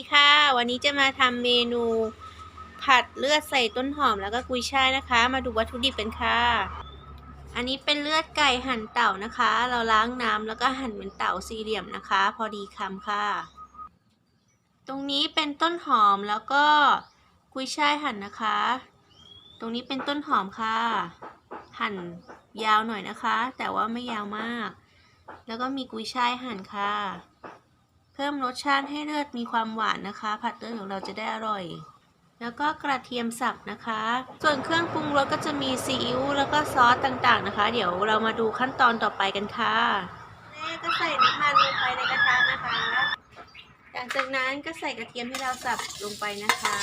ดีค่ะ วันนี้จะมาทำเมนู ผัดเลือดใส่ต้นหอมแล้วก็กุยช่ายนะคะ มาดูวัตถุดิบกันค่ะ อันนี้เป็นเลือดไก่หั่นเต่านะคะ เราล้างน้ำแล้วก็หั่นเป็นเต่าสี่เหลี่ยมนะคะ พอดีคำค่ะ ตรงนี้เป็นต้นหอมแล้วก็กุยช่ายหั่นนะคะ ตรงนี้เป็นต้นหอมค่ะ หั่นยาวหน่อยนะคะ แต่ว่าไม่ยาวมาก แล้วก็มีกุยช่ายหั่นค่ะ พิ่มรสชาติให้เลือดมีความหวานนะคะ ผัดเลือดของเราจะได้อร่อย แล้วก็กระเทียมสับนะคะ ส่วนเครื่องปรุงรสก็จะมีซีอิ๊วแล้วก็ซอสต่างๆนะคะ เดี๋ยวเรามาดูขั้นตอนต่อไปกันค่ะแม่ก็ใส่น้ำมันลงไปในกระทะนะคะหลังจากนั้นก็ใส่กระเทียมที่เราสับลงไปนะคะ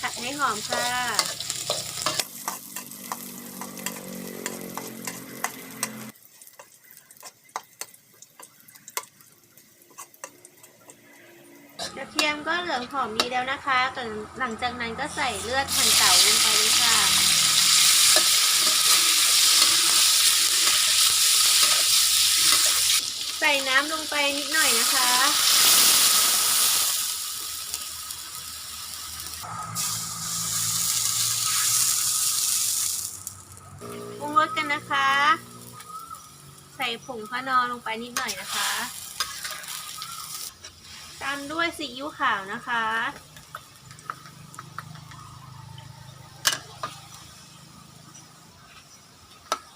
ผัดให้หอมค่ะ กระเทียมก็เหลืองหอมดีแล้วนะคะแต่หลังจากนั้นก็ใส่เลือดหั่นเต่าลงไปเลยค่ะ ใส่น้ำลงไปนิดหน่อยนะคะ ปรุงรสกันนะคะ ใส่ผงพะนอลงไปนิดหน่อยนะคะ ตามด้วยซีอิ๊วขาวนะคะ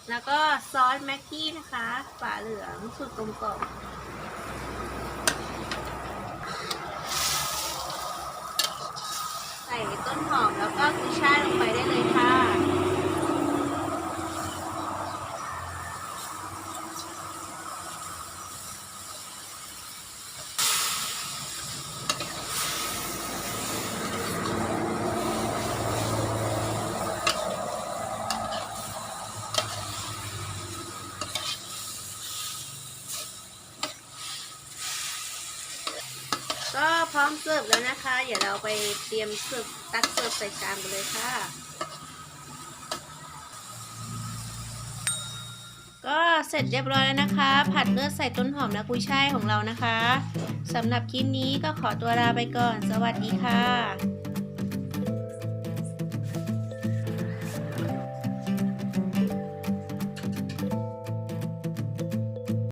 แล้วก็ซอสแม็กกี้นะคะ ฝาเหลืองสูตรกลมกล่อมใส่ต้นหอมแล้วก็กุยช่ายลงไปได้เลยค่ะ ก็พร้อมเสิร์ฟแล้วนะคะ เดี๋ยวเราไปเตรียมเสิร์ฟตักเสิร์ฟใส่ชามกันเลยค่ะ ก็เสร็จเรียบร้อยแล้วนะคะ ผัดเลือดใส่ต้นหอมและกุยช่ายของเรานะคะสำหรับคลิปนี้ก็ขอตัวลาไปก่อน สวัสดีค่ะ